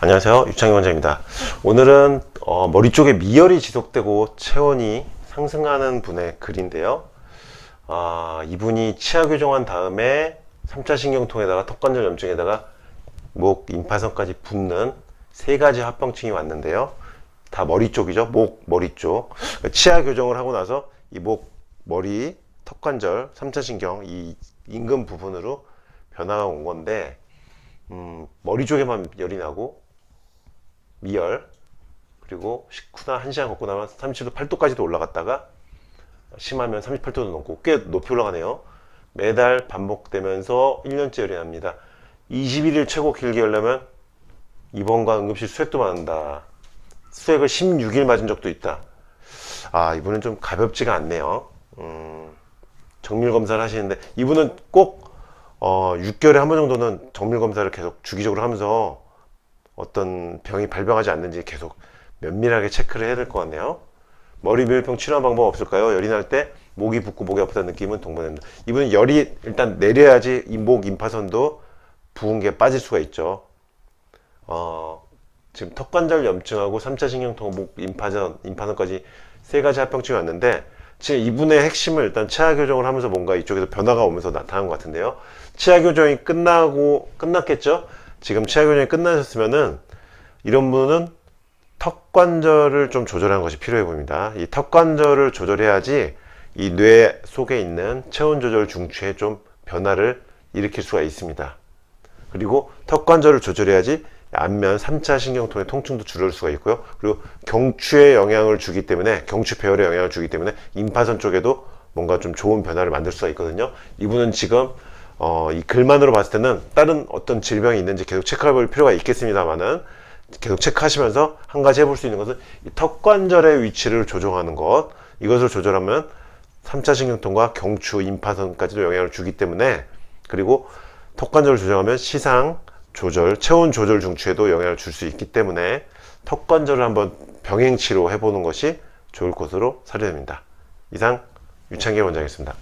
안녕하세요. 유창희 원장입니다. 오늘은 어, 머리 쪽에 미열이 지속되고 체온이 상승하는 분의 글인데요. 아, 이분이 치아 교정한 다음에 3차 신경통에다가 턱관절 염증에다가 목 임파선까지 붓는 세 가지 합병증이 왔는데요. 다 머리 쪽이죠. 목, 머리 쪽. 치아 교정을 하고 나서 이 목, 머리, 턱관절, 3차 신경 이 인근 부분으로 변화가 온 건데 음, 머리 쪽에만 열이 나고 미열 그리고 식후나 1시간 걷고 나면 37도 8도까지도 올라갔다가 심하면 38도도 넘고 꽤 높이 올라가네요. 매달 반복되면서 1년째 열이 납니다. 21일 최고 길게 열려면 입원과 응급실 수액도 맞는다. 수액을 16일 맞은 적도 있다. 아, 이분은 좀 가볍지가 않네요. 음, 정밀 검사를 하시는데 이분은 꼭 어, 6개월에 한 번 정도는 정밀 검사를 계속 주기적으로 하면서 어떤 병이 발병하지 않는지 계속 면밀하게 체크를 해야 될 것 같네요. 머리 밀병 치료한 방법 없을까요? 열이 날 때 목이 붓고 목이 아프다는 느낌은 동반됩니다. 이분은 열이 일단 내려야지 이 목 임파선도 부은 게 빠질 수가 있죠. 어, 지금 턱관절 염증하고 3차 신경통, 목 임파선, 임파선까지 세 가지 합병증이 왔는데 지금 이분의 핵심을 일단 치아 교정을 하면서 뭔가 이쪽에서 변화가 오면서 나타난 것 같은데요. 치아 교정이 끝나고 끝났겠죠? 지금 치아 교정이 끝나셨으면은 이런 분은 턱 관절을 좀 조절하는 것이 필요해 보입니다. 이 턱 관절을 조절해야지 이 뇌 속에 있는 체온 조절 중추에 좀 변화를 일으킬 수가 있습니다. 그리고 턱 관절을 조절해야지 안면 3차 신경통의 통증도 줄일 수가 있고요. 그리고 경추에 영향을 주기 때문에 경추 배열에 영향을 주기 때문에 임파선 쪽에도 뭔가 좀 좋은 변화를 만들 수가 있거든요. 이분은 지금 어, 이 글만으로 봤을 때는 다른 어떤 질병이 있는지 계속 체크해 볼 필요가 있겠습니다만은 계속 체크하시면서 한 가지 해볼 수 있는 것은 이 턱관절의 위치를 조정하는 것 이것을 조절하면 3차 신경통과 경추, 임파선까지도 영향을 주기 때문에 그리고 턱관절을 조정하면 시상, 조절, 체온 조절 중추에도 영향을 줄 수 있기 때문에 턱관절을 한번 병행 치료 해보는 것이 좋을 것으로 사료됩니다. 이상 유창기 원장이었습니다.